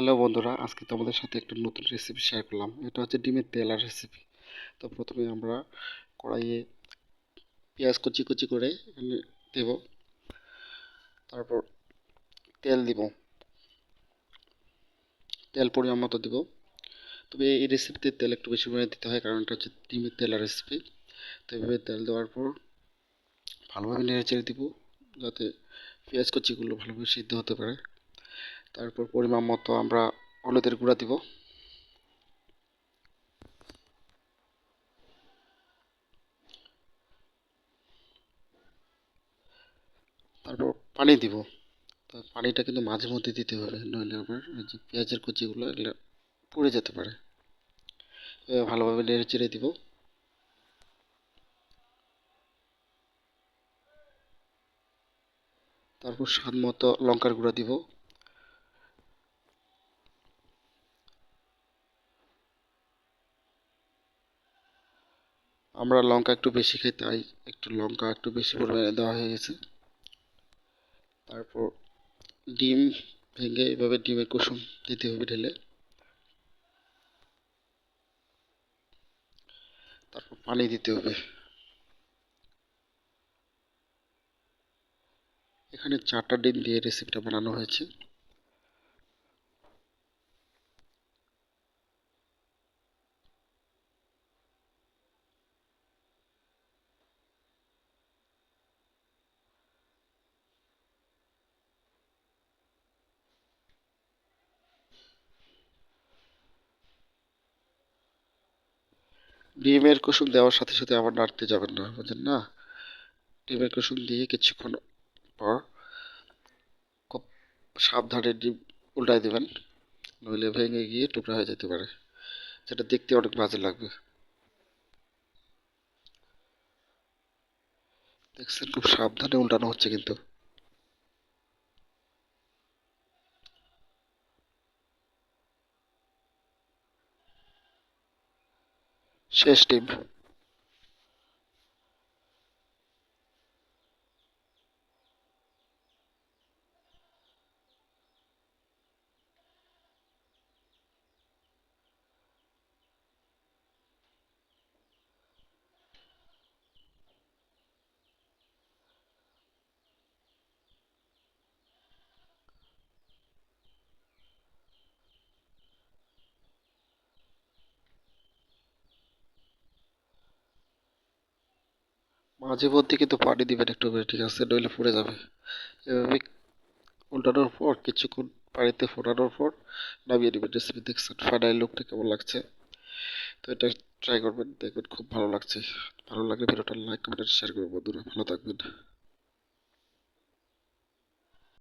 Hello বন্ধুরা, আজকে তোমাদের সাথে একটা নতুন রেসিপি শেয়ার করলাম। এটা হচ্ছে ডিমের তেল আর রেসিপি তো প্রথমে আমরা কড়াইয়ে পেঁয়াজ কুচি কুচি করে দেব। তারপর তেল দিব। তেল পরিমাণ মতো দিব। তবে এই রেসিপিতে তেল একটু বেশি পরিমাণে দিতে হয়, কারণ এটা হচ্ছে ডিমের তেল আর রেসিপি তো এভাবে তেল দেওয়ার পর ভালোভাবে নেড়ে চেড়ে দিব, যাতে পেঁয়াজ কুচিগুলো ভালোভাবে সিদ্ধ হতে পারে। তারপর পরিমাণ মতো আমরা হলুদের গুঁড়া দিব। তারপর পানি দিব। তো পানিটা কিন্তু মাঝে মধ্যে দিতে হবে, নইলে আবার যে পেঁয়াজের কুচিগুলো এগুলো পুড়ে যেতে পারে। ভালোভাবে নেড়ে চেড়ে দিব। তারপর স্বাদ মতো লঙ্কার গুঁড়া দিব। আমরা লঙ্কা একটু বেশি খাই তাই একটু লঙ্কা একটু বেশি পরিমাণে দেওয়া হয়ে গেছে। তারপর ডিম ভেঙে এভাবে ডিমের কুসুম দিতে হবে ঢেলে। তারপর পানি দিতে হবে। এখানে চারটা ডিম দিয়ে রেসিপিটা বানানো হয়েছে। ডিমের কুসুম দেওয়ার সাথে সাথে আবার নাড়তে যাবেন না, বুঝলেন না? ডিমের কুসুম দিয়ে কিছুক্ষণ পর খুব সাবধানে ডিম উল্টাই দেবেন, নইলে ভেঙে গিয়ে টুকরা হয়ে যেতে পারে। সেটা দেখতে অনেক বাজে লাগবে। দেখছেন, খুব সাবধানে উল্টানো হচ্ছে কিন্তু। শেষ ডিম মাঝে মধ্যে কিন্তু পানি দিবেন একটু করে, ঠিক আছে? নইলে পড়ে যাবে। এভাবে উল্টানোর পর, কিছুক্ষণ পানিতে ফোটানোর পর নামিয়ে নেবেন রেসিপি দেখছেন। ফাইনাল লুকটা কেমন লাগছে? তো এটা ট্রাই করবেন, দেখবেন খুব ভালো লাগছে। ভালো লাগলে ভিডিওটা লাইক কমেন্ট শেয়ার করবেন বন্ধুরা। ভালো থাকবেন।